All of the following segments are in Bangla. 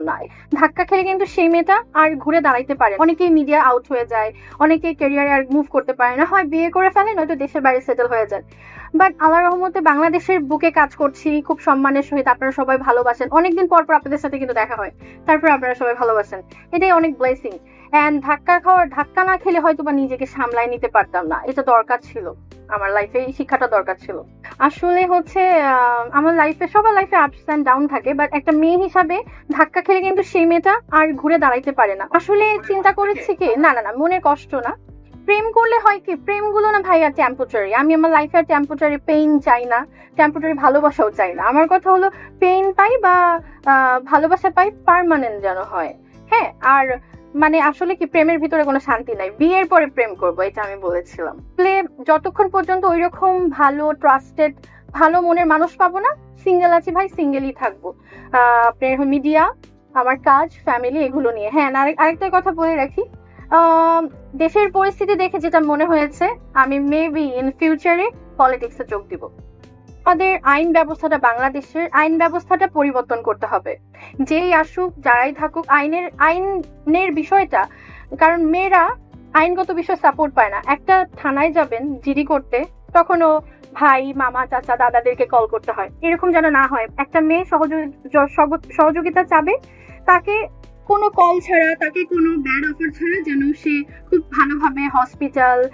না ধাক্কা খেলে কিন্তু সেই মেয়েটা আর ঘুরে দাঁড়াইতে পারে। অনেকেই মিডিয়া আউট হয়ে যায় অনেকে ক্যারিয়ারে আর মুভ করতে পারে না। হয় বিয়ে করে ফেলে, নয়তো দেশের বাইরে সেটেল হয়ে যায়। বাট আল্লাহ রহমতে বাংলাদেশের বুকে কাজ করছি, খুব সম্মানের সহিত আপনারা সবাই ভালোবাসেন। অনেকদিন পর পর আপনাদের সাথে কিন্তু দেখা হয়। তারপর আপনারা সবাই ভালোবাসেন। এটাই অনেক ব্লেসিং ধাক্কা খাওয়ার, ধাক্কা না খেলে হয়তো বা নিজেকে সামলায় নিতে পারতাম না। এটা দরকার ছিল। আমার লাইফে এই শিক্ষাটা দরকার ছিল। আসলে হচ্ছে আমার লাইফে সবার লাইফে আপস অ্যান্ড ডাউন থাকে বাট একটা মেয়ে হিসাবে ধাক্কা খেলে কিন্তু সেই মেয়েটা আর ঘুরে দাঁড়াইতে পারে না। আসলে চিন্তা করেছি কি, না না না, মনের কষ্ট না। প্রেম করলে হয় কি, প্রেমগুলো না ভাইয়া টেম্পোটারি আমি আমার লাইফে আর টেম্পোটারি পেইন চাই না টেম্পোটারি ভালোবাসাও চাই না। আমার কথা হলো পেইন পাই বা ভালোবাসা পাই পার্মানেন্ট যেন হয়। হ্যাঁ আর মানে আসলে কি প্রেমের ভিতরে কোনো শান্তি নাই। বিয়ের পরে প্রেম করব এটা আমি বলেছিলাম। যতক্ষণ পর্যন্ত ওইরকম ভালো ট্রাস্টেড ভালো মনের মানুষ পাবো না সিঙ্গেল আছি ভাই সিঙ্গেলই থাকব। আহ, আপনার মিডিয়া আমার কাজ ফ্যামিলি এগুলো নিয়ে। হ্যাঁ আর আরেকটা কথা বলে রাখি। দেশের পরিস্থিতি দেখে যেটা মনে হয়েছে আমি মেবি ইন ফিউচারে পলিটিক্সে যোগ দিব। আমাদের আইন ব্যবস্থাটা বাংলাদেশের আইন ব্যবস্থাটা পরিবর্তন করতে হবে। যেই আসুক, যারাই থাকুক, আইনের আইনের বিষয়টা, কারণ মেয়েরা আইনগত বিষয় সাপোর্ট পায় না। একটা থানায় যাবেন, জিডি করতে, তখনও ভাই, মামা, চাচা, দাদাদেরকে কল করতে হয়। এরকম যেন না হয়। একটা মেয়ে সহযোগি- সহযোগিতা চাবে, তাকে কোনো কল ছাড়া, তাকে কোনো ব্যাড অফার ছাড়া যেন সে খুব ভালোভাবে হসপিটাল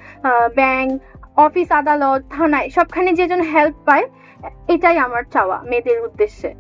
ব্যাংক অফিস আদালত থানায় সবখানে যে হেল্প পায় এটাই আমার চাওয়া মেয়েদের উদ্দেশ্যে।